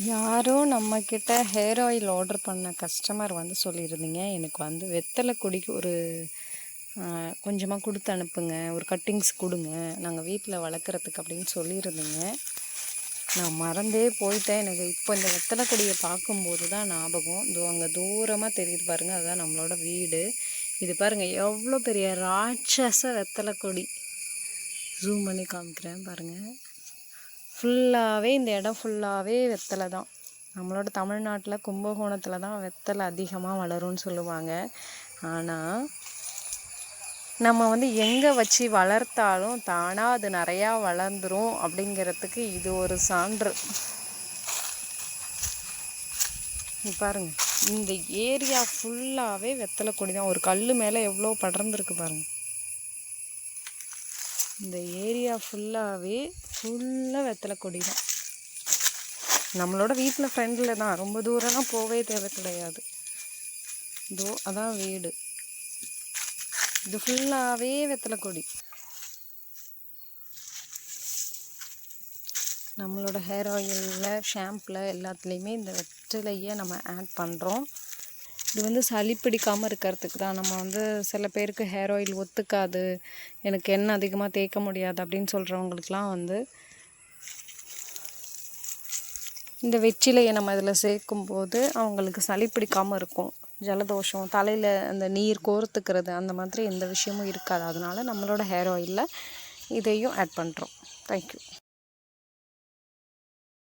யாரோ நம்மக்கிட்ட hair oil order பண்ண கஸ்டமர் வந்து சொல்லியிருந்தீங்க. எனக்கு வந்து வெத்தலை கொடிக்கு ஒரு கொஞ்சமாக கொடுத்து அனுப்புங்க. ஒரு கட்டிங்ஸ் கொடுங்க. நாங்கள் வீட்டில் வளர்க்குறதுக்கு அப்படின்னு சொல்லியிருந்தீங்க. நான் மறந்தே போயிட்டேன் எனக்கு. இப்போ இந்த வெத்தலை கொடியை பார்க்கும்போது தான் ஞாபகம். இதோ அங்கே தூரமாக தெரியுது பாருங்கள் அதுதான் நம்மளோட வீடு. இது பாருங்கள் எவ்வளோ பெரிய ராட்சச வெத்தலை கொடி. ஜூம் பண்ணி காமிக்கிறேன் பாருங்கள் ஃபுல்லாகவே இந்த இடம் ஃபுல்லாகவே வெத்தலை தான். நம்மளோட தமிழ்நாட்டில் கும்பகோணத்தில் தான் வெத்தலை அதிகமாக வளரும்னு சொல்லுவாங்க. ஆனால் நம்ம வந்து எங்கே வச்சு வளர்த்தாலும் தானாக அது நிறையா வளர்ந்துரும் அப்படிங்கிறதுக்கு இது ஒரு சான்று. பாருங்கள் இந்த ஏரியா ஃபுல்லாகவே வெத்தலை கொடி தான். ஒரு கல் மேலே எவ்வளோ படர்ந்துருக்கு பாருங்கள் இந்த ஏரியா ஃபுல்லாகவே ஃபுல்லாக வெத்தலை கொடி தான். நம்மளோட வீட்டில் ஃப்ரெண்டில் தான். ரொம்ப தூரம்லாம் போகவே தேவை கிடையாது. இதோ அதான் வீடு. இது ஃபுல்லாகவே வெத்தலை கொடி. நம்மளோட ஹேர் ஆயிலில் ஷாம்பில் எல்லாத்துலேயுமே இந்த வெற்றிலையை நம்ம ஆட் பண்ணுறோம் இது வந்து சளி பிடிக்காமல் இருக்கிறதுக்கு தான். நம்ம வந்து சில பேருக்கு ஹேர் ஆயில் ஒத்துக்காது. எனக்கு எண்ணெய் அதிகமாக தேய்க்க முடியாது அப்படின்னு சொல்கிறவங்களுக்குலாம் வந்து இந்த வெற்றிலையை நம்ம இதில் சேர்க்கும்போது அவங்களுக்கு சளி பிடிக்காமல் இருக்கும். ஜலதோஷம் தலையில் அந்த நீர் கோர்த்துக்கிறது அந்த மாதிரி எந்த விஷயமும் இருக்காது. அதனால் நம்மளோட ஹேர் ஆயிலில் இதையும் ஆட் பண்ணுறோம் தேங்க்யூ